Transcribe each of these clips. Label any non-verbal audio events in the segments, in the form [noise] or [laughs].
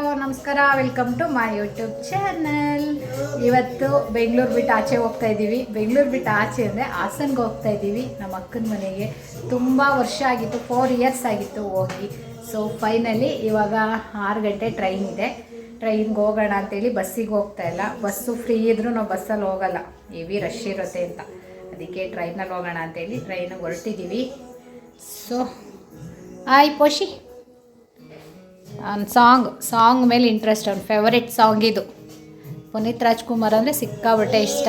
Hello, ನಮಸ್ಕಾರ. Welcome to my YouTube channel ಇವತ್ತು ಬೆಂಗಳೂರು ಬಿಟ್ಟು ಆಚೆ ಹೋಗ್ತಾ ಇದ್ದೀವಿ. ಬೆಂಗಳೂರು ಬಿಟ್ಟು ಆಚೆ ಅಂದರೆ ಹಾಸನ್ಗೆ ಹೋಗ್ತಾ ಇದ್ದೀವಿ. ನಮ್ಮ ಅಕ್ಕನ ಮನೆಗೆ ತುಂಬ ವರ್ಷ ಆಗಿತ್ತು ಫೋರ್ ಇಯರ್ಸ್ ಆಗಿತ್ತು ಹೋಗಿ. ಸೊ ಫೈನಲಿ ಇವಾಗ ಆರು ಗಂಟೆ ಟ್ರೈನ್ ಇದೆ. ಟ್ರೈನ್ಗೆ ಹೋಗೋಣ ಅಂತೇಳಿ ಬಸ್ಸಿಗೆ ಹೋಗ್ತಾ ಇಲ್ಲ. ಬಸ್ಸು ಫ್ರೀ ಇದ್ರೂ ನಾವು ಬಸ್ಸಲ್ಲಿ ಹೋಗಲ್ಲ. ಹೆವಿ ರಶ್ ಇರುತ್ತೆ ಅಂತ. ಅದಕ್ಕೆ ಟ್ರೈನಲ್ಲಿ ಹೋಗೋಣ ಅಂತೇಳಿ ಟ್ರೈನಿಗೆ ಹೊರಟಿದ್ದೀವಿ. ಸೊ ಆಯ್ ಪೋಷಿ. ಅವ್ನ ಸಾಂಗ್ ಸಾಂಗ್ ಮೇಲೆ ಇಂಟ್ರೆಸ್ಟ್ ಅವ್ನ ಫೇವರೆಟ್ ಸಾಂಗ್ ಇದು. ಪುನೀತ್ ರಾಜ್ಕುಮಾರ್ ಅಂದರೆ ಸಿಕ್ಕಾಬಟ್ಟೆ ಇಷ್ಟ.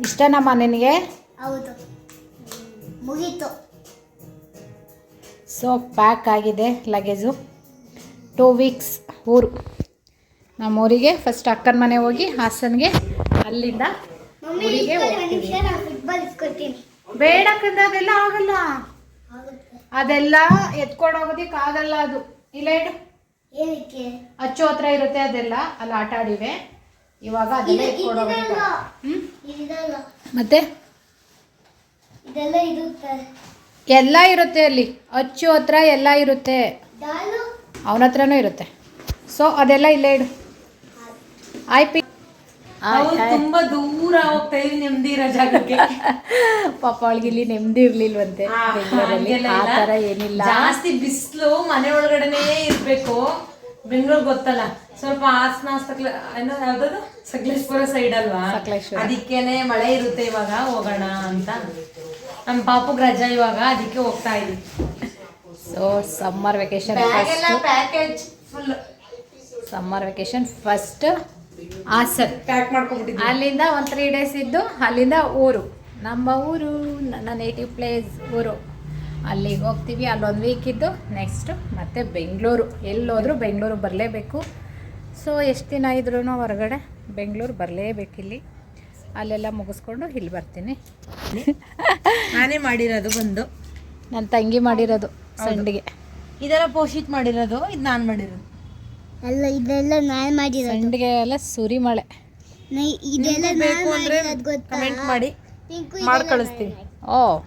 ಇಷ್ಟನಮ್ಮ ನಿನಗೆ? ಹೌದು. ಮುಗೀತು. ಸೊ ಪ್ಯಾಕ್ ಆಗಿದೆ ಲಗೇಜು ಟೂ ವೀಕ್ಸ್ ಊರು. ನಮ್ಮೂರಿಗೆ ಫಸ್ಟ್ ಅಕ್ಕನ ಮನೆ ಹೋಗಿ ಹಾಸನ್ಗೆ ಅಲ್ಲಿಂದ ಊರಿಗೆ ಹೋಗ್ತೀವಿ. ಬೇಡ ಅದೆಲ್ಲ ಆಗಲ್ಲ. ಅದೆಲ್ಲ ಎತ್ಕೊಂಡು ಹೋಗೋದಿಕ್ ಆಗಲ್ಲ ಅದು. ಇಲ್ಲ ಇಡು. ಅಚ್ಚು ಹತ್ರ ಇರುತ್ತೆ ಅದೆಲ್ಲ. ಅಲ್ಲಿ ಆಟ ಆಡಿವೆ. ಇವಾಗ ಅದೆಲ್ಲ ಎತ್ಕೊಂಡು ಹೋಗೋದಕ್ಕೆ ಮತ್ತೆ? ಎಲ್ಲ ಇರುತ್ತೆ ಅಲ್ಲಿ. ಅಚ್ಚು ಹತ್ರ ಎಲ್ಲ ಇರುತ್ತೆ. ಅವನ ಹತ್ರನೂ ಇರುತ್ತೆ. ಸೊ ಅದೆಲ್ಲ ಇಲ್ಲೇ ಇಡು. ಆಯ್ ಪಿ ನಾವು ತುಂಬಾ ದೂರ ಹೋಗ್ತಾ ಇದೀವಿ ನೆಮ್ಮದಿ ಇರೋ ಜಾಗಕ್ಕೆ. [laughs] ಪಾಪ ಅವಳಿಗೆ ಇಲ್ಲಿ ನೆಮ್ಮದಿ ಇರ್ಲಿಲ್ವಂತೆ ಆ, ಬೆಂಗಳೂರಲ್ಲಿ. ಆ ಇಲ್ಲ. ಏನಿಲ್ಲ. ಜಾಸ್ತಿ ಬಿಸಿಲು ಮನೆ ಒಳಗಡೆನೆ ಇರ್ಬೇಕು. ಬೆಂಗಳೂರು ಗೊತ್ತಲ್ಲ ಸ್ವಲ್ಪ ಹಾಸನ ಏನೋ ಯಾವ್ದದು? ಸಕಲೇಶ್ಪುರ ಸೈಡ್ ಅಲ್ವಾ. ಅದಕ್ಕೇನೆ ಮಳೆ ಇರುತ್ತೆ ಇವಾಗ ಹೋಗೋಣ ಅಂತ. ನಮ್ಮ ಪಾಪುಗ್ ರಜಾ ಇವಾಗ ಅದಕ್ಕೆ ಹೋಗ್ತಾ ಇದೀವಿ. So summer vacation package full summer vacation first pack ಮಾಡ್ಕೊಂಡ್ಬಿಟ್ಟಿದ್ವಿ ಅಲ್ಲಿಂದ ಒಂದು ತ್ರೀ ಡೇಸ್ ಇದ್ದು ಅಲ್ಲಿಂದ ಊರು. ನಮ್ಮ ಊರು ನನ್ನ ನೇಟಿವ್ ಪ್ಲೇಸ್ ಊರು. ಅಲ್ಲಿಗೆ ಹೋಗ್ತೀವಿ ಅಲ್ಲೊಂದು ವೀಕ್ ಇದ್ದು ನೆಕ್ಸ್ಟ್ ಮತ್ತೆ ಬೆಂಗಳೂರು. ಎಲ್ಲೋದ್ರೂ ಬೆಂಗಳೂರು ಬರಲೇಬೇಕು. ಸೊ ಎಷ್ಟು ದಿನ ಇದ್ರೂ ಹೊರಗಡೆ ಬೆಂಗಳೂರು ಬರಲೇಬೇಕಿಲ್ಲಿ ಅಲ್ಲೆಲ್ಲ ಮುಗಿಸ್ಕೊಂಡು ಇಲ್ಲಿ ಬರ್ತೀನಿ. ನಾನೇ ಮಾಡಿರೋದು ಬಂದು. ನನ್ನ ತಂಗಿ ಮಾಡಿರೋದು ಸಂಡಿಗೆ. ಇದೆಲ್ಲ ಪೋಷಿತ್ ಮಾಡಿರೋದು ಇದು ನಾನು ಮಾಡಿರೋದು. ಎಲ್ಲ ಇದೆಲ್ಲ ನಾನು ಮಾಡಿರೋದು. ಸಂಡಿಗೆ ಎಲ್ಲ ಸುರಿ ಮಳೆ. ನೈ- ಇದೆಲ್ಲ ನಾನು ಬೇಕು ಅಂದ್ರೆ ಮಾಡಿರೋದು ಗೊತ್ತಾ? ಕಮೆಂಟ್ ಮಾಡಿ. ಪಿಂಕು ಮಾಡಿ ಕಳಿಸ್ತೀವಿ ಓ.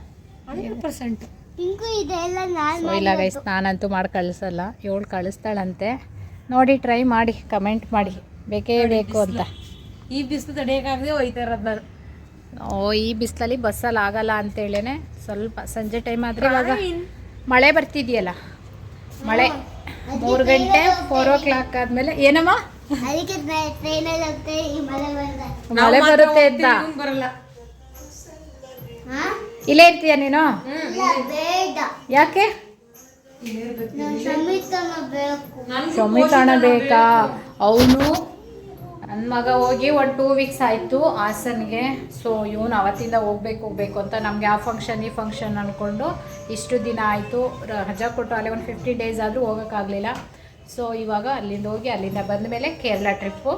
Hundred percent. ಪಿಂಕು ಇದೆಲ್ಲ ನಾನು ಸೊ ಇಲ್ಲ ಗೈಸ್ ನಾನಂತೂ ಮಾಡಿ ಕಳಿಸಲ್ಲ. ಏಳು ಕಳಿಸ್ತಾಳಂತೆ. ನೋಡಿ ಟ್ರೈ ಮಾಡಿ ಕಮೆಂಟ್ ಮಾಡಿ. ಬೇಕೇ ಬೇಕು ಅಂತ. ಈ ಬಿಸಿಲು ತಡೆಯೋಕ್ಕಾಗದೆ ಹೋಯ್ತಾ ಇರೋದು ನಾನು. ಓ ಈ ಬಿಸಿಲಲ್ಲಿ ಬಸ್ಸಲ್ಲಿ ಆಗಲ್ಲ ಅಂತೇಳೇನೆ ಸ್ವಲ್ಪ ಸಂಜೆ ಟೈಮ್ ಆದರೆ ಇವಾಗ ಮಳೆ ಬರ್ತಿದೆಯಲ್ಲ. ಮಳೆ. ಮೂರು ಗಂಟೆ ಫೋರ್ ಓ ಕ್ಲಾಕ್ ಆದ್ಮೇಲೆ ಏನಮ್ಮ? ಮಳೆ ಬರುತ್ತೆ ಅಂತ ಇವ್ನ್ ಬರಲ್ಲ. ಹಾ ಇಲ್ಲೇ ಇರ್ತೀಯ ನೀನು? ಯಾಕೆ? ಸಮಿತಾಣ ಬೇಕಾ. ಅವನು ನನ್ನ ಮಗ ಹೋಗಿ ಒಂದು ಟೂ ವೀಕ್ಸ್ ಆಯಿತು ಹಾಸನ್ಗೆ. ಸೊ ಇವನು ಅವತ್ತಿಂದ ಹೋಗ್ಬೇಕು ಹೋಗ್ಬೇಕು ಅಂತ ನಮಗೆ ಆ ಫಂಕ್ಷನ್ ಈ ಫಂಕ್ಷನ್ ಅಂದ್ಕೊಂಡು ಇಷ್ಟು ದಿನ ಆಯಿತು. ರಜಾ ಕೊಟ್ಟು ಅಲ್ಲಿ ಒಂದು ಫಿಫ್ಟಿ ಡೇಸ್ ಆದರೂ ಹೋಗೋಕ್ಕಾಗಲಿಲ್ಲ. ಸೊ ಇವಾಗ ಅಲ್ಲಿಂದ ಹೋಗಿ ಅಲ್ಲಿಂದ ಬಂದ ಮೇಲೆ ಕೇರಳ ಟ್ರಿಪ್ಪು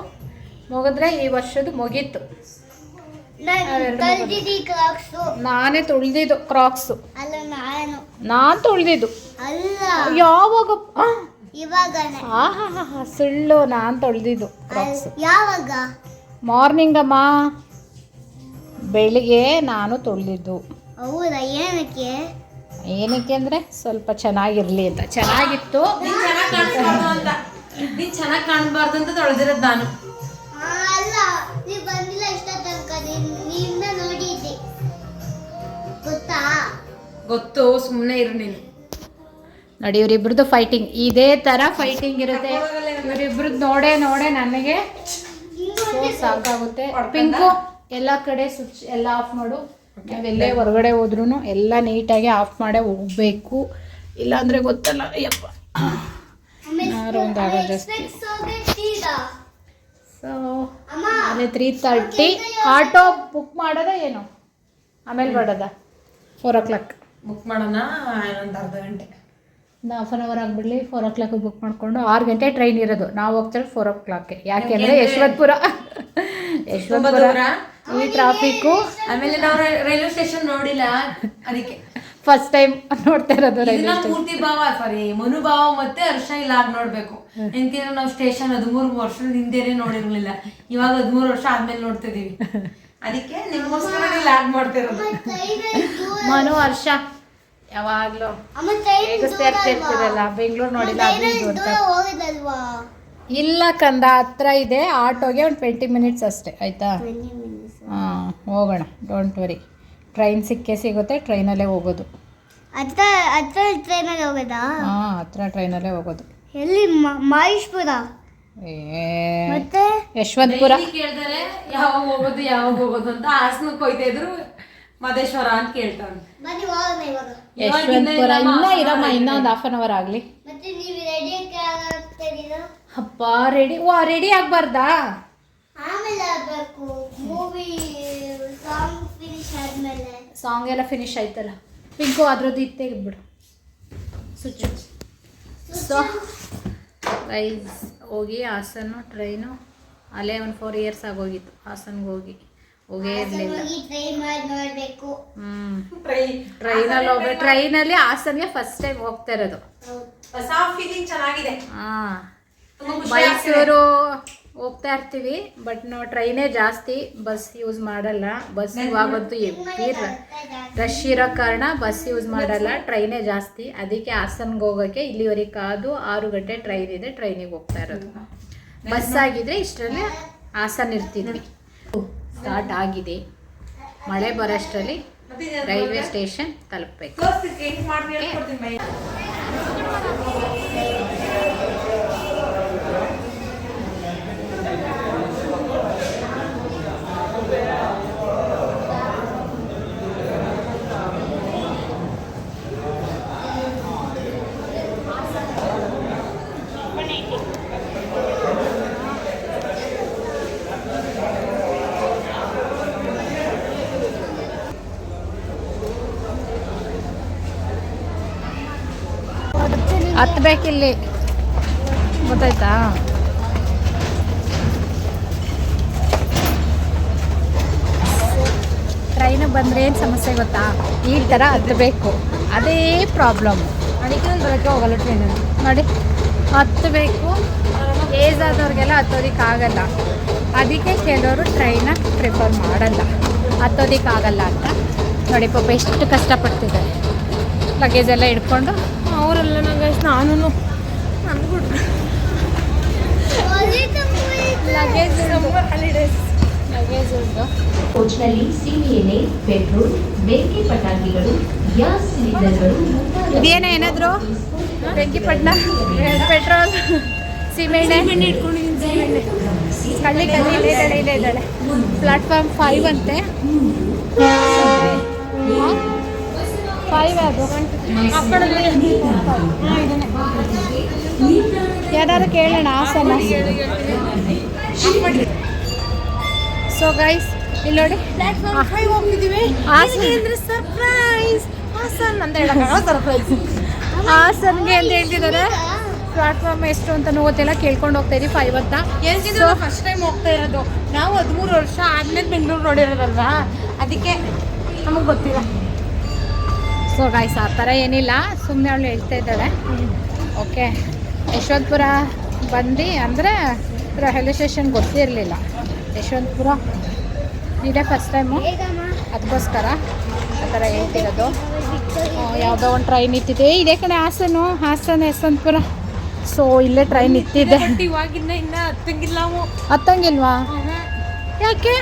ಮುಗಿದ್ರೆ ಈ ವರ್ಷದ್ದು ಮುಗೀತು. ನಾನು ಕಲ್ತಿದ್ದಿ ಕ್ರಾಕ್ಸು ನಾನೇ ತುಳಿದಿದ್ದು ಕ್ರಾಕ್ಸು ನಾನು. ನಾನು ತುಳಿದಿದ್ದು. ಯಾವಾಗ? ಇವಾಗನೇ. ಆಹಾ ಹಾ ಹಾ ಹಾ ಸುಳ್ಳು ನಾನು ತೊಳೆದಿದ್ದು ಕ್ರಾಕ್ಸ್ ಯಾವಾಗ? ಮಾರ್ನಿಂಗ್ ಅಮ್ಮ. ಬೆಳಿಗ್ಗೆ ನಾನು ತೊಳೆದಿದ್ದು. ಹೌದಾ ಏನಕ್ಕೆ? ಏನಕ್ಕೆ ಅಂದರೆ ಸ್ವಲ್ಪ ಚೆನ್ನಾಗಿರಲಿ ಅಂತ. ಚೆನ್ನಾಗಿತ್ತು. ಚೆನ್ನಾಗಿ ಚೆನ್ನಾಗ್ ಕಾಣಿಸ್ಬಾರ್ದು ಅಂತ. ನೀನ್ ಚೆನ್ನಾಗ್ ಕಾಣಬಾರ್ದು ಅಂತ ತೊಳೆದಿರೋದು ನಾನು. ಆ, ಅಲ್ಲ ನೀ ಬಂದಿಲ್ಲ ಇಷ್ಟ ತನಕ ನಿನ್ನ ನೋಡಿದ್ದೆ. ಗೊತ್ತಾ? ಗೊತ್ತು ಸುಮ್ಮನೆ ಇರು ನೀನು. ನೋಡಿ ಇವರಿಬ್ರದ್ದು ಫೈಟಿಂಗ್ ಇದೇ ಥರ ಫೈಟಿಂಗ್ ಇರುತ್ತೆ. ಇವರಿಬ್ರದ್ದು ನೋಡೇ ನೋಡೇ ನನಗೆ ಸಾಕಾಗುತ್ತೆ. ಪಿಂಕು ಎಲ್ಲ ಕಡೆ ಸ್ವಿಚ್ ಎಲ್ಲ ಆಫ್ ಮಾಡು. ನಾವೆಲ್ಲೇ ಹೊರಗಡೆ ಹೋದ್ರೂ ಎಲ್ಲ ನೀಟಾಗಿ ಆಫ್ ಮಾಡೇ ಹೋಗ್ಬೇಕು. ಇಲ್ಲಾಂದರೆ ಗೊತ್ತಲ್ಲ ಯಪ್ಪ. ಜಾಸ್ತಿ ಸೊ ಅದೇ ತ್ರೀ ತರ್ಟಿ ಆಟೋ ಬುಕ್ ಮಾಡೋದ ಏನು? ಆಮೇಲೆ ಬರೋದಾ ಫೋರ್ ಓ ಕ್ಲಾಕ್ ಬುಕ್ ಮಾಡೋಣ ಒಂದು ಅರ್ಧ ಗಂಟೆ. ಒಂದು ಹಾಫ್ ಆನ್ ಅವರ್ ಆಗ್ಬಿಡ್ಲಿ ಫೋರ್ ಓ ಕ್ಲಾಕ್ ಬುಕ್ ಮಾಡಿಕೊಂಡು ಆರು ಗಂಟೆ ಟ್ರೈನ್ ಇರೋದು. ನಾವು ಹೋಗ್ತಾರೆ ಫೋರ್ ಓ ಕ್ಲಾಕ್ಗೆ ಯಾಕೆಂದರೆ ಯಶವಂತಪುರ. ಯಶವಂತಪುರ? ಈ ಟ್ರಾಫಿಕ್ಕು ಆಮೇಲೆ ನಾವು ರೈಲ್ವೆ ಸ್ಟೇಷನ್ ನೋಡಿಲ್ಲ ಅದಕ್ಕೆ. ಫಸ್ಟ್ ಟೈಮ್ ನೋಡ್ತಾ ಇರೋದು ರೈಲ್ವೆ ಇದನ್ನ ಮೂರ್ತಿ ಭಾವ ಸಾರಿ ಮನುಭಾವ ಮತ್ತೆ ಹರ್ಷ ಇಲ್ಲ ಆಗ ನೋಡ್ಬೇಕು ಎಂತಿದ್ರೆ ನಾವು ಸ್ಟೇಷನ್ ಹದಿಮೂರು ವರ್ಷದ ಹಿಂದೆನೆ ನೋಡಿರ್ಲಿಲ್ಲ. ಇವಾಗ ಹದಿಮೂರು ವರ್ಷ ಆದ್ಮೇಲೆ ನೋಡ್ತಿದೀವಿ ಅದಕ್ಕೆ ನಿಮ್ಗೋಸ್ಕರ ಲ್ಯಾಬ್ ಮಾಡ್ತಿರೋದು ಮನು ವರ್ಷ ಯಾವಾಗ್ಲೂ ಹೇಗಿಸ್ತಾ ಇರ್ತಿರ್ತೀರಲ್ಲ ಬೆಂಗಳೂರು ನೋಡಿಲ್ಲ ಅದು ಇದು ಅಂತ. ಇಲ್ಲ ಕಂದ ಹತ್ರ ಇದೆ. ಆಟೋಗೆ ಒಂದು ಟ್ವೆಂಟಿ ಮಿನಿಟ್ಸ್ ಅಷ್ಟೇ ಆಯ್ತಾ? ಹಾಂ ಹೋಗೋಣ. ಡೋಂಟ್ ವರಿ ಟ್ರೈನ್ ಸಿಕ್ಕೇ ಸಿಗುತ್ತೆ ಟ್ರೈನಲ್ಲೇ ಹೋಗೋದು. ಹತ್ರ ಹತ್ರ ಟ್ರೈನಲ್ಲಿ ಹೋಗೋದಾ? ಹಾಂ ಹತ್ರ ಟ್ರೈನಲ್ಲೇ ಹೋಗೋದು. ಎಲ್ಲಿ? ಮ- ಮಹೇಶ್ಪುರ? ಏ ಮತ್ತೆ? ಯಶವಂತಪುರ. ಕೇಳಿದರೆ ಯಾವಾಗ ಹೋಗೋದು ಯಾವಾಗ ಹೋಗೋದು ಅಂತ. ಹಾಸನಕ್ಕೆ ಹೋಯ್ತಾ ಇದ್ರು ಮದೇಶ್ವರ ಅಂತ ಕೇಳ್ತಾನೆ ಬನ್ನಿ ಹೋಗೋಣ ಇವಾಗ. ಯಶವಂತಪುರ ಇನ್ನೂ ಇರಮ್ಮ ಇನ್ನೂ ಒಂದು ಹಾಫ್ ಆನ್ ಅವರ್ ಆಗಲಿ. ಮತ್ತೆ ನೀವು ರೆಡಿ ಆಗ್ತೀರಾ ಅಪ್ಪ ರೆಡಿ ವಾ ರೆಡಿ ಆಗ್ಬಾರ್ದಾ? ಆಮೇಲೆ ಆಗ್ಬೇಕು. ಮೂವಿ ಸಾಂಗ್ ಫಿನಿಶ್ ಆದ್ಮೇಲೆ. ಸಾಂಗ್ ಎಲ್ಲ ಫಿನಿಶ್ ಆಯ್ತಲ್ಲ. ಪಿಂಕು ಅದ್ರದ್ದು ಇತ್ತೇ ಬಿಡು ಸ್ವಿಚ್ ಸೊ ಗೈಸ್ ಹೋಗಿ ಹಾಸನ್ನು ಟ್ರೈನು ಅಲ್ಲೇ ಒಂದು ಫೋರ್ ಇಯರ್ಸ್ ಆಗೋಗಿತ್ತು ಹಾಸನ್ಗೆ ಹೋಗಿ. ಹೋಗೇ ಇರಲಿಲ್ಲ. ಹೋಗಿ ಟ್ರೈ ಮಾಡಿ ಹ್ಞೂ ಟ್ರೈ ಟ್ರೈನಲ್ಲಿ ಹೋಗ್ಬೇಕು. ಟ್ರೈನಲ್ಲಿ ಹಾಸನ್ಗೆ ಫಸ್ಟ್ ಟೈಮ್ ಹೋಗ್ತಾ ಇರೋದು. ಫೀಲಿಂಗ್ ಚೆನ್ನಾಗಿದೆ. ಹಾಂ. ಮೈಸೂರು ಹೋಗ್ತಾ ಇರ್ತೀವಿ ಬಟ್ ನಾವು ಟ್ರೈನೇ ಜಾಸ್ತಿ ಬಸ್ ಯೂಸ್ ಮಾಡಲ್ಲ. ಬಸ್ ಇವಾಗಂತೂ ಎವ್ವಿ ರಶ್ ಇರೋ ಕಾರಣ ಬಸ್ ಯೂಸ್ ಮಾಡಲ್ಲ ಟ್ರೈನೇ ಜಾಸ್ತಿ. ಅದಕ್ಕೆ ಹಾಸನ್ಗೆ ಹೋಗೋಕ್ಕೆ ಇಲ್ಲಿವರೆಗೆ ಕಾದು ಆರು ಗಂಟೆ ಟ್ರೈನ್ ಇದೆ ಟ್ರೈನಿಗೆ ಹೋಗ್ತಾ ಇರೋದು. ಬಸ್ ಆಗಿದ್ರೆ ಇಷ್ಟರಲ್ಲಿ ಹಾಸನ್ ಇರ್ತಿದ್ವಿ. ಸ್ಟಾರ್ಟ್ ಆಗಿದೆ. ಮಳೆ ಬರೋಷ್ಟರಲ್ಲಿ ರೈಲ್ವೆ ಸ್ಟೇಷನ್ ತಲುಪಬೇಕು. ಹತ್ಬೇಕಿಲ್ಲಿ. ಗೊತ್ತಾಯ್ತಾ? ಟ್ರೈನಿಗೆ ಬಂದರೆ ಏನು ಸಮಸ್ಯೆ ಗೊತ್ತಾ? ಈ ಥರ ಹತ್ತಬೇಕು ಅದೇ ಪ್ರಾಬ್ಲಮ್ ಅದಕ್ಕೆ ನಾನು ಬರೋಕ್ಕೆ ಹೋಗಲ್ಲ ಟ್ರೈನಲ್ಲಿ ನೋಡಿ ಹತ್ತಬೇಕು ಏಜ್ ಆದವ್ರಿಗೆಲ್ಲ ಹತ್ತೋದಕ್ಕಾಗಲ್ಲ. ಅದಕ್ಕೆ ಕೆಲವರು ಟ್ರೈನ ಪ್ರಿಫರ್ ಮಾಡಲ್ಲ. ಹತ್ತೋದಕ್ಕಾಗಲ್ಲ ಅಂತ. ನೋಡಿ, ಪಾಪ ಎಷ್ಟು ಕಷ್ಟಪಡ್ತಿದ್ದಾರೆ. ಲಗೇಜ್ ಎಲ್ಲ ಹಿಡ್ಕೊಂಡು. ಅವರೆಲ್ಲ ನಾನು ನನಗೂ ಲಗೇಜ್ ಹಾಲಿಡೇಸ್ ಲಗೇಜ್ ಉಂಟು. ಕೋಚ್ನಲ್ಲಿ ಸೀಮೆಎಣ್ಣೆ ಪೆಟ್ರೋಲ್ ಬೆಂಕಿ ಪಟಾಕಿಗಳು ಗ್ಯಾಸ್ ಸಿಲಿಂಡರ್ಗಳು ಇದೇನ ಏನಾದ್ರು? ಬೆಂಕಿಪಟ್ಟಣ ಪೆಟ್ರೋಲ್ ಸೀಮೆಎಣ್ಣೆ ಕಳ್ಳಿ ಕಳ್ಳಿ ಇಲ್ಲೇ ಇದ್ದಾಳೆ ಇಲ್ಲೇ ಇದ್ದಾಳೆ ಪ್ಲಾಟ್ಫಾರ್ಮ್ ಫೈವ್ ಅಂತೆ. ಫೈವ್ ಅದು. ಯಾರು ಕೇಳೋಣ ಹಾಸನ ಸೊ ಗೈಸ್ ಇಲ್ಲಿ ನೋಡಿ. ಸರ್ಪ್ರೈಸ್ ಹಾಸನ್ ಅಂತ ಹೇಳಕ್ಕಾಗಲ್ಲ ಸರ್ಪ್ರೈಸ್ ಹಾಸನ್ಗೆ ಅಂತ ಹೇಳ್ತಿದ್ದಾರೆ. ಪ್ಲಾಟ್ಫಾರ್ಮ್ ಎಷ್ಟು ಅಂತ ಗೊತ್ತಿಲ್ಲ ಕೇಳ್ಕೊಂಡು ಹೋಗ್ತಾ ಇದೀವಿ ಫೈವ್ ಅಂತ. ಫಸ್ಟ್ ಟೈಮ್ ಹೋಗ್ತಾ ಇರೋದು. ನಾವು ಹದಿಮೂರು ವರ್ಷ ಆದ್ಮೇಲೆ ಬೆಂಗಳೂರು ನೋಡಿರೋದಲ್ವಾ? ಅದಕ್ಕೆ ನಮಗೆ ಗೊತ್ತಿಲ್ಲ. ಸೊ ಗಾಯ್ಸ್ ಆ ಥರ ಏನಿಲ್ಲ. ಸುಮ್ಮನೆ ಅವಳು ಹೇಳ್ತಾ ಇದ್ದಾಳೆ. ಓಕೆ ಯಶವಂತಪುರ ಬಂದು ಅಂದರೆ ರೈಲ್ವೆ ಸ್ಟೇಷನ್ ಗೊತ್ತಿರಲಿಲ್ಲ. ಯಶವಂತಪುರ ಇದೇ ಫಸ್ಟ್ ಟೈಮು ಅದಕ್ಕೋಸ್ಕರ ಆ ಥರ ಹೇಳ್ತಿರೋದು. ಯಾವುದೋ ಒಂದು ಟ್ರೈನ್ ಇತ್ತಿದೆ ಇದೇ ಕಡೆ ಹಾಸನು ಹಾಸನ ಯಶವಂತಪುರ. ಸೊ ಇಲ್ಲೇ ಟ್ರೈನ್ ಇತ್ತಿದೆ ಹತ್ತಂಗಿಲ್ವಾ? ಯಾಕೆ?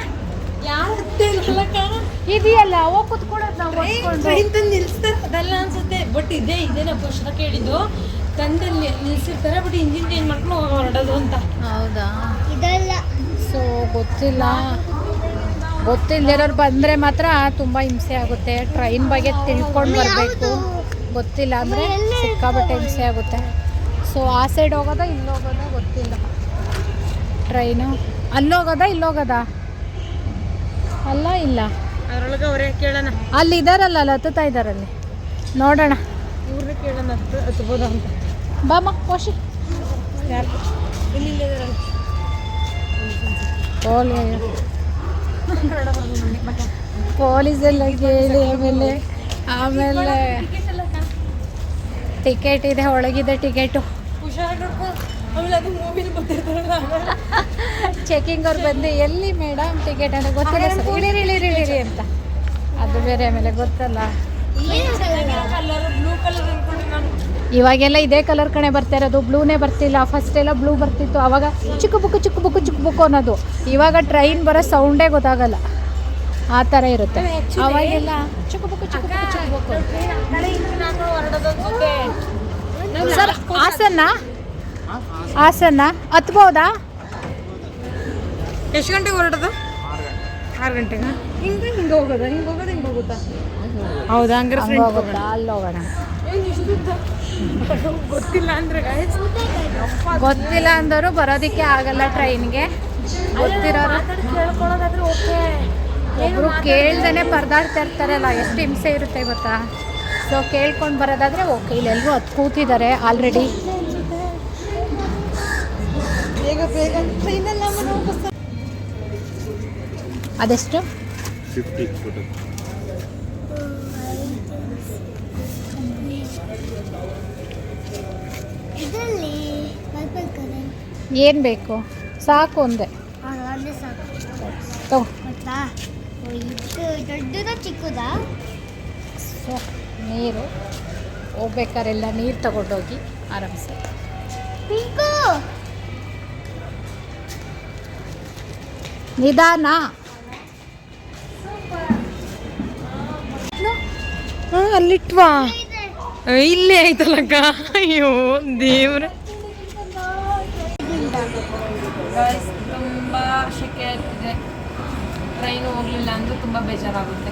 ಇದೆಯಲ್ಲ ಹೋಗಿ ಕುತ್ಕೊಳ್ಳೋದು ನಾವು ಹೊತ್ಕೊಂಡು. ಟ್ರೈನ್ ತಂದು ನಿಲ್ಸ್ತಾರೆ. ಅದಲ್ಲ ಅನ್ಸುತ್ತೆ. ಬಟ್ ಇದೇ ಇದೇ ನಾವು ಫಸ್ಟ್ ಕೇಳಿದ್ದು. ತಂದಲ್ಲಿ ನಿಲ್ಸಿರ್ತಾರೆ ಬಟ್ ಇಂಜಿನ್ ಚೇಂಜ್ ಮಾಡ್ಕೊಂಡು ಹೊರಡೋದು ಅಂತ. ಹೌದಾ? ಇದೆಲ್ಲ. ಸೊ ಗೊತ್ತಿಲ್ಲ. ಗೊತ್ತಿಲ್ಲದಿರೋರು ಬಂದರೆ ಮಾತ್ರ ತುಂಬ ಹಿಂಸೆ ಆಗುತ್ತೆ. ಟ್ರೈನ್ ಬಗ್ಗೆ ತಿಳ್ಕೊಂಡು ಬರಬೇಕು. ಗೊತ್ತಿಲ್ಲ ಅಂದರೆ ಸಿಕ್ಕಾಬಟ್ಟೆ ಹಿಂಸೆ ಆಗುತ್ತೆ. ಸೊ ಆ ಸೈಡ್ ಹೋಗೋದಾ ಇಲ್ಲಿ ಹೋಗೋದಾ ಗೊತ್ತಿಲ್ಲ. ಟ್ರೈನು ಅಲ್ಲೋಗೋದಾ ಇಲ್ಲೋಗೋದಾ? ಅಲ್ಲ ಇಲ್ಲ. ಅದ್ರೊಳಗೆ ಅವರೇ ಕೇಳೋಣ. ಅಲ್ಲಿ ಇದಾರಲ್ಲ ಅಲ್ಲಿ ಹತ್ತುತ್ತಾ ಇದಾರಲ್ಲಿ. ನೋಡೋಣ. ಇವ್ರನ್ನ ಕೇಳೋಣ ಹತ್ತು ಹತ್ಬೋದ ಅಂತ. ಬಾಮ ಕೋಶಿ ಯಾರು ಇಲ್ಲಿ ಪೊಲೀಸ್. ಪೊಲೀಸೆಲ್ಲ ಕೇಳಿ ಆಮೇಲೆ ಆಮೇಲೆ. ಟಿಕೆಟ್ ಇದೆ ಒಳಗಿದೆ ಟಿಕೆಟು. ನೋಡ್ಕೊ. ಆಮೇಲೆ ಅದು ಮೂವಿಲಿ ಚೆಕಿಂಗ್ ಅವ್ರು ಬಂದು ಎಲ್ಲಿ ಮೇಡಮ್ ಟಿಕೆಟ್ ಅಂತ? ಗೊತ್ತಿಲ್ಲ ಸರ್. ಇಳಿರಿ ಇಳಿರಿ ಇಳಿರಿ ಅಂತ. ಅದು ಬೇರೆ ಆಮೇಲೆ ಗೊತ್ತಲ್ಲ. ಕಲರ್ ಬ್ಲೂ ಕಲರ್ ಅನ್ಕೊಂಡೆ ನಾನು. ಇವಾಗೆಲ್ಲ ಇದೇ ಕಲರ್ ಕಣೆ ಬರ್ತಾ ಇರೋದು. ಬ್ಲೂನೇ ಬರ್ತಿಲ್ಲ. ಫಸ್ಟ್ ಎಲ್ಲ ಬ್ಲೂ ಬರ್ತಿತ್ತು. ಅವಾಗ ಚಿಕ್ಕ ಬುಕ್ಕು ಚಿಕ್ಕ ಬುಕ್ಕು ಚಿಕ್ಕ ಬುಕ್ಕು ಅನ್ನೋದು. ಇವಾಗ ಟ್ರೈನ್ ಬರೋ ಸೌಂಡೇ ಗೊತ್ತಾಗಲ್ಲ. ಆ ಥರ ಇರುತ್ತೆ. ಅವಾಗೆಲ್ಲ ಚಿಕ್ಕ ಬುಕ್ಕು ಚಿಕ್ಕ ಬುಕ್ಕು ಚಿಕ್ಕ ಬುಕ್ಕು. ಸರ್ ಹಾಸನ್ನ ಹಾಸನ್ನ ಹತ್ಬೋದಾ? ಎಷ್ಟು ಗಂಟೆಗೆ ಹೊರಡೋದು ಆರು ಗಂಟೆಗೆ? ಹಿಂಗೆ ಹಿಂಗೆ ಹೋಗೋದ ಹಿಂಗೆ ಹೋಗೋದು ಹಿಂಗೆ ಹೋಗುತ್ತಾ? ಹೌದಾ? ಹಂಗಾರೆ ಫ್ರೆಂಡ್ ಹೋಗೋಣ ಅಲ್ಲಿ ಹೋಗೋಣ. ಗೊತ್ತಿಲ್ಲ ಅಂದ್ರೆ. ಗೊತ್ತಿಲ್ಲ ಅಂದವರು ಬರೋದಕ್ಕೆ ಆಗಲ್ಲ ಟ್ರೈನ್ಗೆ. ಗೊತ್ತಿರೋರು? ಕೇಳ್ಕೊಳ್ಳೋದಾದ್ರೆ ಓಕೆ ಒಬ್ರು ಕೇಳ್ದೇನೆ ಪರದಾಡ್ತಾ ಇರ್ತಾರಲ್ಲ ಎಷ್ಟು ಹಿಂಸೆ ಇರುತ್ತೆ ಗೊತ್ತಾ? ಸೊ ಕೇಳ್ಕೊಂಡು ಬರೋದಾದ್ರೆ ಓಕೆ ಇಲ್ಲೆಲ್ಲರೂ ಹತ್ತು ಕೂತಿದ್ದಾರೆ ಆಲ್ರೆಡಿ ಬೇಗ ಬೇಗ ಟ್ರೈನಲ್ಲಿ ನಮ್ಮನ್ನು ಹೋಗಿಸ್ತಾರೆ ಅದೆಷ್ಟು? ಫಿಫ್ಟಿ ಟೋಟಲ್ ಏನು ಬೇಕು? ಸಾಕು ಒಂದೇ. ಸಾಕು. ದೊಡ್ಡದ ಚಿಕ್ಕದಾ? ಸೊ ನೀರು. ಹೋಗ್ಬೇಕಾರೆಲ್ಲ ನೀರು ತಗೊಂಡೋಗಿ ಆರಾಮ್ಸೆ. ಪಿಂಕು! ನಿಧಾನ. ಹಾಂ ಅಲ್ಲಿಟ್ವಾ. ಇಲ್ಲೇ ಆಯ್ತಲ್ಲಕ್ಕ ಅಯ್ಯೋ ದೇವ್ರ. ತುಂಬ ಶೆಕೆ ಆಗ್ತಿದೆ. ಟ್ರೈನ್ ಹೋಗ್ಲಿಲ್ಲ ಅಂದ್ರೆ ತುಂಬ ಬೇಜಾರಾಗುತ್ತೆ.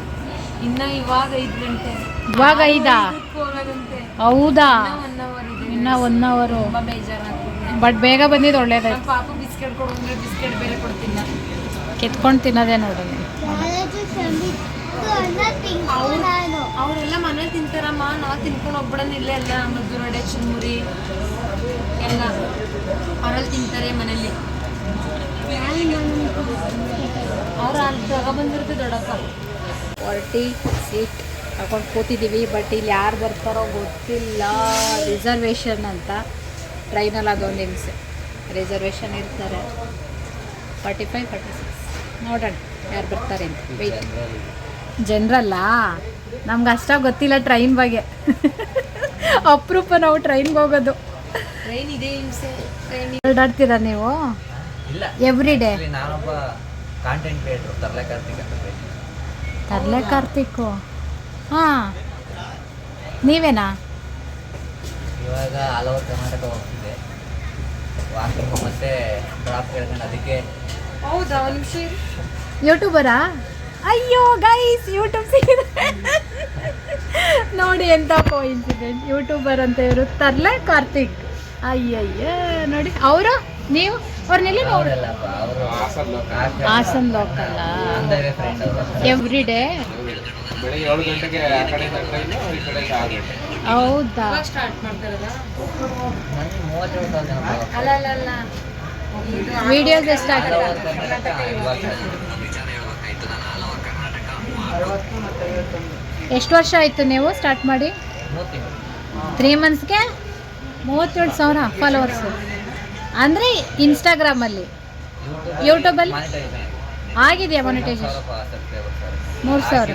ಇನ್ನ ಇವಾಗ ಐದು ಗಂಟೆ. ಇವಾಗ ಐದಾ? ಹೋಗೋದಂತೆ. ಹೌದಾ? ಒನ್ ಅವರ್ ಇದೆ. ಇನ್ನ ಒನ್ ಅವರ್ ತುಂಬ ಬೇಜಾರಾಗ್ತಿದೆ. ಬಟ್ ಬೇಗ ಬಂದಿದ್ದು ಒಳ್ಳೇದಾಯ್ತು. ಪಾಪ ಬಿಸ್ಕೆಟ್ ಕೊಡು ಅಂದ್ರೆ ಬಿಸ್ಕೆಟ್ ಬೇರೆ ಕೊಡ್ತೀನಿ. ನಾನು ಕೆತ್ಕೊಂಡು ತಿನ್ನೋದೆ ನೋಡಿ ಕಾಲೇಜು ಸಂಬಿತ್ತು ಅನ್ನ ಪಿಂಕು ನಾನು. ಅವರೆಲ್ಲ ಮನೇಲಿ ತಿಂತಾರಮ್ಮ ನಾವು ತಿನ್ಕೊಂಡು ಹೋಗ್ಬಿಡೋಣ ಇಲ್ಲೇ ಎಲ್ಲ ಮದ್ದೂರಡೆ ಚುರುಮುರಿ ಎಲ್ಲ. ಅವರಲ್ಲಿ ತಿಂತಾರೆ ಮನೇಲಿ ಅವ್ರು ಅಲ್ಲಿ ತಗೊಬಂದಿರುತ್ತೆ ದೊಡ್ಡಪ್ಪ. ಫಾರ್ಟಿ ಸೀಟ್ ತಗೊಂಡು ಕೂತಿದ್ದೀವಿ ಬಟ್ ಇಲ್ಲಿ ಯಾರು ಬರ್ತಾರೋ ಗೊತ್ತಿಲ್ಲ. ರಿಸರ್ವೇಷನ್ ಅಂತ ಟ್ರೈನಲ್ಲಿ ಅದೊಂದು ಹಿಂಸೆ ರಿಸರ್ವೇಷನ್ ಇರ್ತಾರೆ. ಫಾರ್ಟಿ ಫೈವ್ ಫಾರ್ಟಿ ಸಿಕ್ಸ್ ನೋಡೋಣ ಯಾರು ಬರ್ತಾರೆ ಅಂತ. ವೆಯ್ಟ್ ಜನರಲ್ಲಾ? ನಮ್ಗೆ ಅಷ್ಟಾಗಿ ಗೊತ್ತಿಲ್ಲ ಟ್ರೈನ್ ಬಗ್ಗೆ. [laughs] ಅಪರೂಪ ನಾವು ಟ್ರೈನ್ಗೆ ಹೋಗೋದು. ಟ್ರೈನ್ ಇದೆ ಹಿಂಸೆ. ಟ್ರೈನ್ ಓಡಾಡ್ತೀರಾ ನೀವು? ಇಲ್ಲ. ಎವ್ರಿ ಡೇ ತರ್ಲೆ ನಾನೊಬ್ಬ ಕಾಂಟೆಂಟ್ ಕ್ರಿಯೇಟರ್ ತರಲೆ ಕಾರ್ತಿಕ್ ಅಂತ ಹೇಳಿ. ತರ್ಲೆ ಕಾರ್ತಿಕ್ಕು? ಹಾಂ. ನೀವೇನಾ? ಇವಾಗ ಆಲ್ ಓವರ್ ಕರ್ನಾಟಕ ಹೋಗ್ತಿದ್ದೆ. ವಾಕಿಂಗ್ ಮತ್ತೆ ಡ್ರಾಪ್ ಕೇಳ್ಕೊಂಡು ಅದಕ್ಕೆ ಹೌದಾ ನಿಮಿಷ ಯೂಟ್ಯೂಬರಾ? ಅಯ್ಯೋ ಗೈಸ್ ಯೂಟ್ಯೂಬ್ ಸಿಗಿದೆ ನೋಡಿ ಎಂತ ಕೋಇನ್ಸಿಡೆಂಟ್ ಯೂಟ್ಯೂಬರ್ ಅಂತ ಇವರು ತರ್ಲೆ ಕಾರ್ತಿಕ್. ಅಯ್ಯಯ್ಯ ನೋಡಿ. ಅವರು? ನೀವು? ಅವ್ರನ್ನೆಲ್ಲ ನೋಡಲ್ಲ ಹಾಸನ್ ಲೋಕಲ್ಲ ಅಂದವೇ ಫ್ರೆಂಡ್ ಅವರು. ಎವ್ರಿ ಡೇ ಹೌದಾ? ಸ್ಟಾರ್ಟ್ ಮಾಡ್ತಾರಲ್ಲ ವಿಡಿಯೋಸ್ ಎಷ್ಟು ಎಷ್ಟು ವರ್ಷ ಆಯಿತು ನೀವು ಸ್ಟಾರ್ಟ್ ಮಾಡಿ? ತ್ರೀ ಮಂತ್ಸ್ಗೆ ಮೂವತ್ತೇಳು ಸಾವಿರ ಫಾಲೋವರ್ಸು ಅಂದರೆ ಇನ್ಸ್ಟಾಗ್ರಾಮಲ್ಲಿ ಯೂಟ್ಯೂಬಲ್ಲಿ ಆಗಿದೆಯಾ ಮೊನಿಟೈಸೇಷನ್ ಮೂರು ಸಾವಿರ.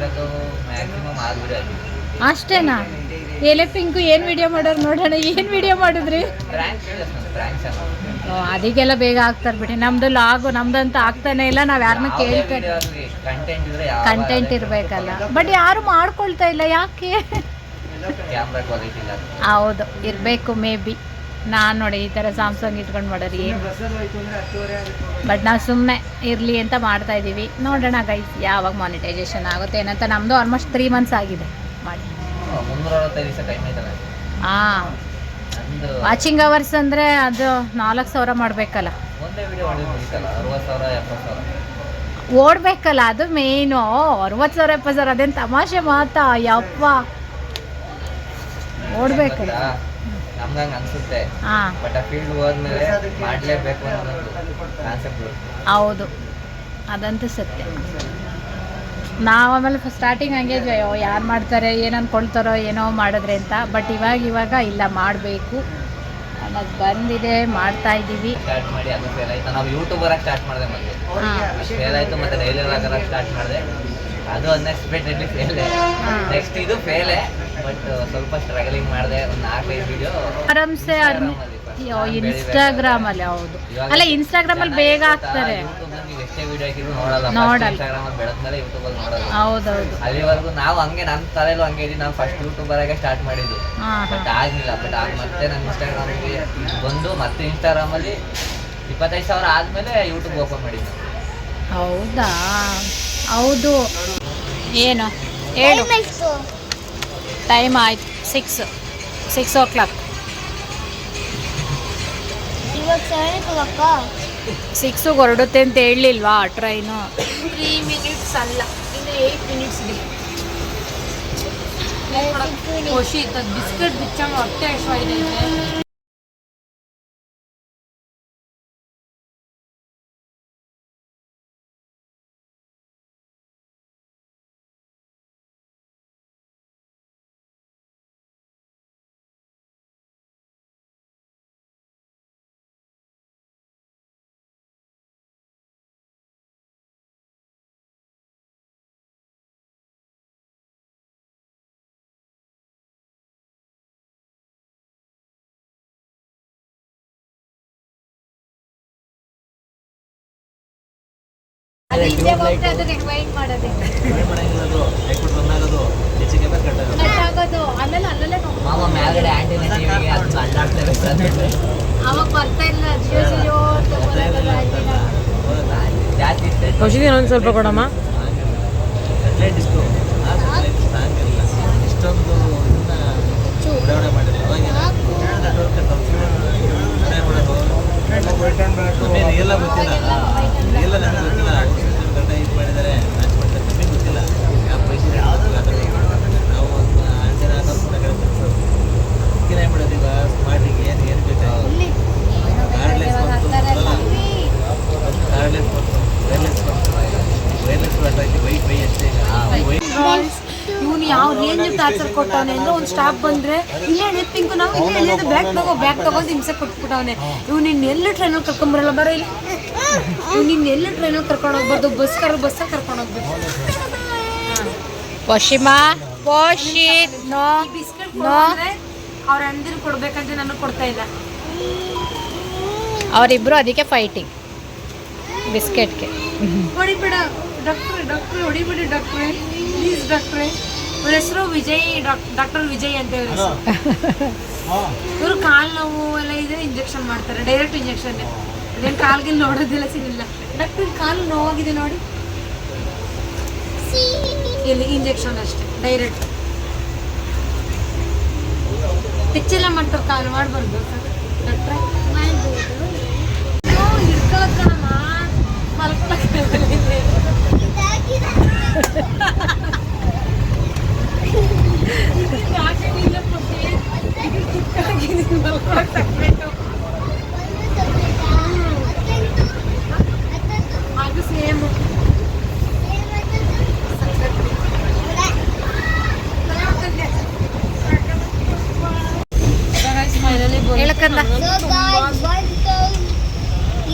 ಅಷ್ಟೇನಾ? ಎಲೆ ಪಿಂಕು ಏನು ವಿಡಿಯೋ ಮಾಡೋರು ನೋಡೋಣ? ಏನು ವಿಡಿಯೋ ಮಾಡಿದ್ರಿ? ಅದಕ್ಕೆಲ್ಲ ಬೇಗ ಆಗ್ತಾರೆ ಬಿಡಿ. ನಮ್ದು ಲಾಗು ನಮ್ದಂತ ಆಗ್ತಾನೆ ಇಲ್ಲ. ನಾವು ಯಾರನ್ನ ಕೇಳ್ತಾರೆ ಕಂಟೆಂಟ್ ಇರಬೇಕಲ್ಲ. ಬಟ್ ಯಾರು ಮಾಡ್ಕೊಳ್ತಾ ಇಲ್ಲ ಯಾಕೆ? ಹೌದು ಇರಬೇಕು ಮೇ ಬಿ. ನಾನು ನೋಡಿ ಈ ಥರ ಸ್ಯಾಮ್ಸಂಗ್ ಇಟ್ಕೊಂಡು ಮಾಡೋರಿ ಬಟ್ ನಾವು ಸುಮ್ಮನೆ ಇರಲಿ ಅಂತ ಮಾಡ್ತಾ ಇದ್ದೀವಿ. ನೋಡೋಣ ಗೈಸ್ ಯಾವಾಗ ಮಾನಿಟೈಸೇಷನ್ ಆಗುತ್ತೆ ಏನಂತ. ನಮ್ಮದು ಆಲ್ಮೋಸ್ಟ್ ತ್ರೀ ಮಂತ್ಸ್ ಆಗಿದೆ. ಮಾಡಿ. ಹಾಂ ವಾಚಿಂಗ್ ಅವರ್ಸ್ ಅಂದರೆ ಅದು ನಾಲ್ಕು ಸಾವಿರ ಮಾಡಬೇಕಲ್ಲ. ಓಡಬೇಕಲ್ಲ ಅದು ಮೇಯ್ನು ಅರವತ್ತು ಸಾವಿರ ಎಪ್ಪತ್ತು ಸಾವಿರ ಅದೇನು ತಮಾಷೆ ಮಾತಾ? ಯಪ್ಪ. ಓಡಬೇಕಲ್ಲ. ಗೊತ್ತಾ? ಅನ್ಸುತ್ತೆ. ಹಾಂ. ಬಟ್ ಆ ಫೀಲ್ಡ್ ಹೋದ್ಮೇಲೆ ಮಾಡಲೇಬೇಕು ಅನ್ನೋದು ಕಾನ್ಸೆಪ್ಟ್ ಹೌದು. ಅದಂತೂ ಸತ್ಯ. ನಾವು ಆಮೇಲೆ ಸ್ಟಾರ್ಟಿಂಗ್ ಹಂಗೆ ಅಯ್ಯೋ ಯಾರು ಮಾಡ್ತಾರೆ ಏನು ಅಂದ್ಕೊಳ್ತಾರೋ ಏನೋ ಮಾಡಿದ್ರೆ ಅಂತ. ಬಟ್ ಇವಾಗ ಇವಾಗ ಇಲ್ಲ ಮಾಡಬೇಕು. ಅದು ಬಂದಿದೆ ಮಾಡ್ತಾ ಇದ್ದೀವಿ. ಸ್ಟಾರ್ಟ್ ಮಾಡಿ ಅದು ಫೇಲ್ ಆಯ್ತು. ನಾವು ಯೂಟ್ಯೂಬರ್ ಸ್ಟಾರ್ಟ್ ಮಾಡಿದೆ ಮತ್ತೆ ಫೇಲ್ ಆಯ್ತು ಮತ್ತೆ ಡೈಲಿ ಆಗಲ್ಲ ಸ್ಟಾರ್ಟ್ ಮಾಡಿದೆ. ಅದು ಅನ್ಎಕ್ಸ್ಪೆಕ್ಟೆಡ್ಲಿ ಫೇಲ್ ನೆಕ್ಸ್ಟ್ ಇದು ಫೇಲೇ ಬಟ್ ಸ್ವಲ್ಪ ಸ್ಟ್ರಗಲಿಂಗ್ ಮಾಡಿದೆ ಒಂದು ನಾಲ್ಕೈದು ವಿಡಿಯೋ ಆರಾಮ್ಸೆ ಇನ್ಸ್ಟಾಗ್ರಾಮ್ ಅಲ್ಲಿ ಹೌದು. ಅಲ್ಲ ಇನ್ಸ್ಟಾಗ್ರಾಮ್ ಅಲ್ಲಿ ಬೇಗ ನೀವು ಎಷ್ಟೇ ವಿಡಿಯೋ ಹಾಕಿದ್ರು ನೋಡಲ್ಲ. ಇನ್ಸ್ಟಾಗ್ರಾಮ್ ಅಲ್ಲಿ ಬೆಳೆದ್ಮೇಲೆ ಯೂಟ್ಯೂಬ್ ಅಲ್ಲಿ ನೋಡಲ್ಲ ಹೌದೌದು. ಅಲ್ಲಿವರೆಗೂ ನಾವು ಹಂಗೆ ನಮ್ಮ ತಲೆಯಲ್ಲೂ ಹಂಗೆ ಇದೀವಿ ನಾವು ಫಸ್ಟ್ ಯೂಟ್ಯೂಬರ್ ಆಗಿ ಸ್ಟಾರ್ಟ್ ಮಾಡಿದ್ದು. ಬಟ್ ಆಗ್ಲಿಲ್ಲ. ಬಟ್ ಆಗ ಮತ್ತೆ ನಾನು ಇನ್ಸ್ಟಾಗ್ರಾಮ್ಗೆ ಬಂದು ಮತ್ತೆ ಇನ್ಸ್ಟಾಗ್ರಾಮ್ ಅಲ್ಲಿ ಇಪ್ಪತ್ತೈದು ಸಾವಿರ ಆದ್ಮೇಲೆ ಯೂಟ್ಯೂಬ್ ಓಪನ್ ಮಾಡಿದ್ದು. ಹೌದಾ? ಹೌದು. ಏನು? ಹೇಳು. ಟೈಮ್ ಆಯ್ತು. ಸಿಕ್ಸ್ ಸಿಕ್ಸ್ ಓ ಕ್ಲಾಕ್ ಇವಾಗ ಸೆವೆನ್ ಅಕ್ಕ ಸಿಕ್ಸು ಹೊರಡುತ್ತೆ ಅಂತ ಹೇಳಲಿಲ್ವಾ ಟ್ರೈನು? ತ್ರೀ ಮಿನಿಟ್ಸ್ ಅಲ್ಲ ಇನ್ನು ಏಯ್ಟ್ ಮಿನಿಟ್ಸ್ ಇದೆ. ಖುಷಿ ಬಿಸ್ಕೆಟ್ ಬಿಚ್ಚಂಗೆ ಹೊಟ್ಟೆ ಹಶ್ವಾಗಿದೆ ಖುಷಿಗೆ ಇನ್ನೊಂದು ಸ್ವಲ್ಪ ಕೊಡಮ್ಮ. ಎಲ್ಲ ಗೊತ್ತಿಲ್ಲ. ಎಲ್ಲ ನನಗೆ ಗೊತ್ತಿಲ್ಲ. ಇದು ಮಾಡಿದ್ದಾರೆ ಮ್ಯಾಚ್ ಮಾಡ್ತಾರೆ ನಮಗೆ ಗೊತ್ತಿಲ್ಲ. ಯಾವ ಪೈಸೆ ನಾವು ಆನ್ಸರ್ ಮಾಡೋದು ಈಗ ಸ್ಮಾರ್ಟಿಗೆ ಏನು ಏನು ಬೇಕಾಗಿ ಕಾರ್ಡ್ಲೆಸ್ ಬಂತು ಕಾರ್ಡ್ಲೆಸ್ ಬಂತು ವೈರ್ಲೆಸ್ ಬಂತು ವೈರ್ಲೆಸ್ ಬಂತು ವೈಟ್ ಅಷ್ಟೇ ಇವನು ಯಾವ ರೇಂಜ್ ಟಾರ್ಚರ್ ಕೊಟ್ಟವನೆ ಅಂದ್ರೆ ಒಂದು ಸ್ಟಾಪ್ ಬಂದ್ರೆ ಇಲ್ಲೇ ನೆಪ್ಪಿಂಕು ನಾವು ಇಲ್ಲೇ ಎಲ್ಲಿಂದ ಬ್ಯಾಗ್ ತಗೋ ಬ್ಯಾಗ್ ತಗೊಂಡು ಹಿಂಸೆ ಕೊಟ್ಬಿಟ್ಟವನೆ. ಇವ್ ನಿನ್ನ ಎಲ್ಲ ಟ್ರೈನಲ್ಲಿ ಕರ್ಕೊಂಬರಲ್ಲ ಬರೋ ಇಲ್ಲಿ. ನಿನ್ನ ಎಲ್ಲ ಟ್ರೈನಲ್ಲಿ ಕರ್ಕೊಂಡು ಹೋಗ್ಬಾರ್ದು? ಬಸ್ ಕರ್ ಬಸ್ಸ ಕರ್ಕೊಂಡು ಹೋಗ್ಬೇಕು. ಪಶ್ಚಿಮ ವಶಿತ್ ನೋ ಬಿಸ್ಕೆಟ್ ನೋ. ಅವ್ರ ಅಣ್ಣದಿರು ಕೊಡ್ಬೇಕಂತ ನಾನು ಕೊಡ್ತಾ ಇಲ್ಲ. ಅವರಿಬ್ರು ಅದಕ್ಕೆ ಫೈಟಿಂಗ್ ಬಿಸ್ಕೆಟ್ಗೆ. ಹೊಡಿಬೇಡ ಡಾಕ್ಟ್ರೆ ಡಾಕ್ಟ್ರೆ ಹೊಡಿಬೇಡಿ ಡಾಕ್ಟ್ರೆ ಪ್ಲೀಸ್ ಡಾಕ್ಟ್ರೆ ಅವ್ರ ಹೆಸರು ವಿಜಯ್ ಡಾಕ್ಟರ್ ವಿಜಯ್ ಅಂತ ಇವ್ರ ಇವರು ಕಾಲು ನೋವು ಎಲ್ಲ ಇದೆ ಇಂಜೆಕ್ಷನ್ ಮಾಡ್ತಾರೆ. ಡೈರೆಕ್ಟ್ ಇಂಜೆಕ್ಷನ್ ಅದೇನು ಕಾಲ್ಗೆ ನೋಡೋದಿಲ್ಲ ಸಿಗಲ್ಲ ಡಾಕ್ಟರ್ ಕಾಲು ನೋವಾಗಿದೆ ನೋಡಿ. ಇಲ್ಲಿ ಇಂಜೆಕ್ಷನ್ ಅಷ್ಟೇ ಡೈರೆಕ್ಟ್ ಹೆಚ್ಚೆಲ್ಲ ಮಾಡ್ತಾರೆ ಕಾಲು ಮಾಡಬಾರ್ದು ಡಾಕ್ಟ್ರೆ ಹಿಡ್ಕೊಳಕ್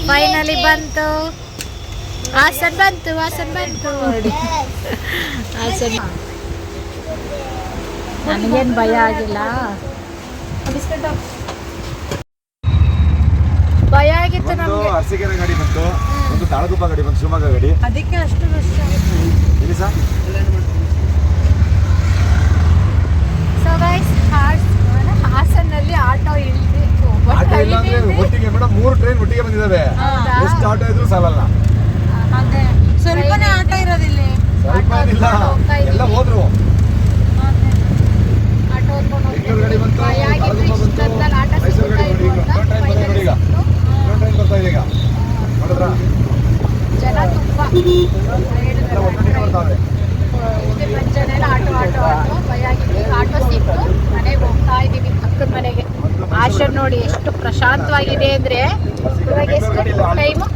ಫೈನಲಿ ಬಂತು. ಹಾಸನ್ ಬಂತು ಹಾಸನ್ ಬಂತು. ನೋಡಿ ಹಾಸನ್. ನನಗೇನು ಭಯ ಆಗಿಲ್ಲ. ಭಯ ಆಗಿತ್ತು ನಮಗೆ. ಗಾಡಿ ಬಂತು. ಒಂದು ತಾಳಗುಪ್ಪ ಗಡಿ ಒಂದು ಶಿವಮೊಗ್ಗ ಗಡಿ ಅದಕ್ಕೆ ಅಷ್ಟು ಕಷ್ಟ ಇಲ್ಲಿ ಸರ್ ಸೊ ಗೈಸ್ ಹಾಸನಲ್ಲಿ ಆಟೋ ಇಳಿದು ಆಟೋ ಇಲ್ಲ ಅಂದ್ರೆ ಒಟ್ಟಿಗೆ ಮೇಡಮ್ ಮೂರು ಟ್ರೈನ್ ಒಟ್ಟಿಗೆ ಬಂದಿದ್ದಾವೆ? ಎಷ್ಟು ಆಟೋ ಇದ್ರು ಸಾಲಲ್ಲ ಅದೇ ಸ್ವಲ್ಪನೇ ಆಟ ಇರೋದಿಲ್ಲ ಸ್ವಲ್ಪ ಇಲ್ಲ ಎಲ್ಲ ಹೋದ್ರು ಆಟೋ ಬೆಂಗಳೂರು ಗಾಡಿ ಬಂತು ತಾಳಗುಪ್ಪ ಬಂತು ಮೈಸೂರು ಗಾಡಿ ನೋಡಿ ಈಗ ಟ್ರೈನ್ ಬರ್ತಾ ನೋಡಿ ಟ್ರೈನ್ ಬರ್ತಾ ಇದೆ ಈಗ ನೋಡಿದ್ರ ಜನ ತುಂಬ ಇದೆ ಜನ ಎಲ್ಲ ಆಟೋ ಆಟೋ ಆಟೋ ಭಯ ಆಗಿತ್ತು ಆಟೋ ಸಿಕ್ತು ಮನೆಗೆ ಹೋಗ್ತಾ ಇದ್ದೀವಿ ಪಕ್ಕದ ಮನೆಗೆ ಆಶ್ರಮ ನೋಡಿ ಎಷ್ಟು ಪ್ರಶಾಂತವಾಗಿದೆ ಅಂದ್ರೆ ಇವಾಗ ಎಷ್ಟು ಟೈಮು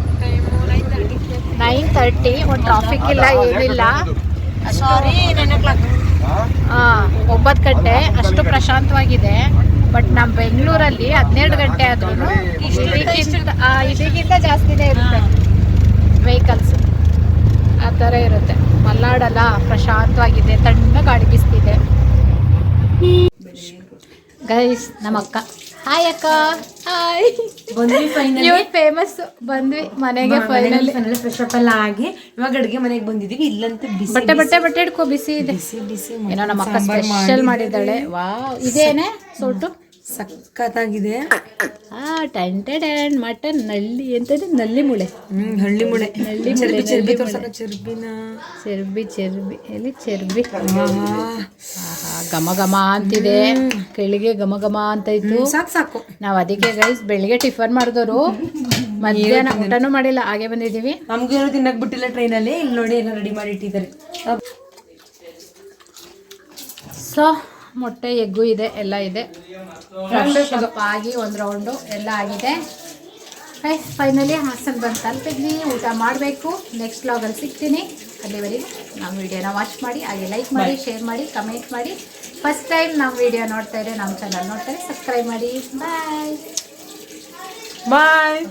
ನೈನ್ ತರ್ಟಿ ಒಂದು ಟ್ರಾಫಿಕ್ ಇಲ್ಲ ಏನಿಲ್ಲ. ಸಾರಿ ಹಾ? ಒಂಬತ್ತು ಗಂಟೆ. ಅಷ್ಟು ಪ್ರಶಾಂತವಾಗಿದೆ. ಬಟ್ ನಮ್ಮ ಬೆಂಗಳೂರಲ್ಲಿ ಹದಿನೇಳು ಗಂಟೆ ಆದ್ರೂ ಇದಕ್ಕಿಂತ ಜಾಸ್ತಿನೇ ಇರುತ್ತೆ. ವೆಹಿಕಲ್ಸ್ ಆ ಥರ ಇರುತ್ತೆ. ಮಲ್ನಾಡಲ್ಲ ಪ್ರಶಾಂತವಾಗಿದೆ ತಣ್ಣ ಗಾಳಿ ಬಿಸ್ತಿದೆ. ಗೈಸ್ ನಮ್ಮ ಅಕ್ಕ ಹಾಯ್ ಅಕ್ಕ. ಹಾಯ್ ಬಂದ್ವಿ ಫೈನಲ್ ಫೇಮಸ್ ಬಂದ್ವಿ ಮನೆಗೆ ಫೈನಲ್ ಫ್ರೆಶ್ ಅಪ್ ಎಲ್ಲ ಆಗಿ. ಇವಾಗ ಅಡುಗೆ ಮನೆಗೆ ಬಂದಿದೀವಿ. ಇಲ್ಲಂತೂ ಬಿಸಿ ಬಟ್ಟೆ ಬಟ್ಟೆ ಬಟ್ಟೆ ಹಿಡ್ಕೊ ಬಿಸಿ ಇದೆ. ಬಿಸಿ ಬಿಸಿ ಏನೋ ನಮ್ಮ ಅಕ್ಕ ಸ್ಪೆಷಲ್ ಮಾಡಿದ್ದಾಳೆ. ವಾ ಇದೇನೆ? ಸೋಟು? ಸಖತ್ತಾಗಿದೆ. ಆ ಟೆಂಟೆ ಟೆನ್ ಮಟನ್ ನಳ್ಳಿ ಎಂತದ್ದು ನಲ್ಲಿ ಮುಳೆ. ಹ್ಮ್ ಹಳ್ಳಿ ಮುಳೆ. ಮುಳೆ ಚರ್ಬಿ ಚರ್ಬಿ ತೋರ್ಸಕ. ಚರ್ಬಿನ. ಚರ್ಬಿ ಚರ್ಬಿ. ಎಲ್ಲಿ ಚರ್ಬಿ? ಆಹಾ. ಘಮ ಘಮ ಅಂತಿದೆ. ಕೆಳಗೆ ಘಮ ಘಮ ಅಂತ ಇತ್ತು. ಸಾಕು ಸಾಕು. ನಾವು ಅದಕ್ಕೆ ಗೈಸ್ ಬೆಳಿಗ್ಗೆ ಟಿಫನ್ ಮಾಡಿದವರು ಮಧ್ಯಾಹ್ನ ಊಟನೂ ಮಾಡಿಲ್ಲ ಹಾಗೆ ಬಂದಿದ್ದೀವಿ. ನಮ್ಗೇನು ಏನೋ ತಿನ್ನಕ್ ಬಿಟ್ಟಿಲ್ಲ ಟ್ರೈನಲ್ಲಿ ಇಲ್ಲಿ ನೋಡಿ ಎಲ್ಲ ರೆಡಿ ಮಾಡಿ ಇಟ್ಟಿದ್ದಾರೆ. ಸೊ ಮೊಟ್ಟೆ ಎಗ್ಗು ಇದೆ ಎಲ್ಲ ಇದೆ. ಆಗಿ ಒಂದು ರೌಂಡು ಎಲ್ಲ ಆಗಿದೆ. ಫೈನಲಿ ಹಾಸನ್ ಬಂದು ತಲುಪಿದ್ವಿ ಊಟ ಮಾಡಬೇಕು. ನೆಕ್ಸ್ಟ್ ವ್ಲಾಗಲ್ಲಿ ಸಿಗ್ತೀನಿ. ಅಲ್ಲಿವರೆಗೂ ನಮ್ಮ ವಿಡಿಯೋನ ವಾಚ್ ಮಾಡಿ ಹಾಗೆ ಲೈಕ್ ಮಾಡಿ ಶೇರ್ ಮಾಡಿ ಕಮೆಂಟ್ ಮಾಡಿ. ಫಸ್ಟ್ ಟೈಮ್ ನಮ್ಮ ವಿಡಿಯೋ ನೋಡ್ತಾ ಇದ್ರೆ ನಮ್ಮ ಚಾನಲ್ ನೋಡ್ತಾರೆ ಸಬ್ಸ್ಕ್ರೈಬ್ ಮಾಡಿ. ಬಾಯ್ ಬಾಯ್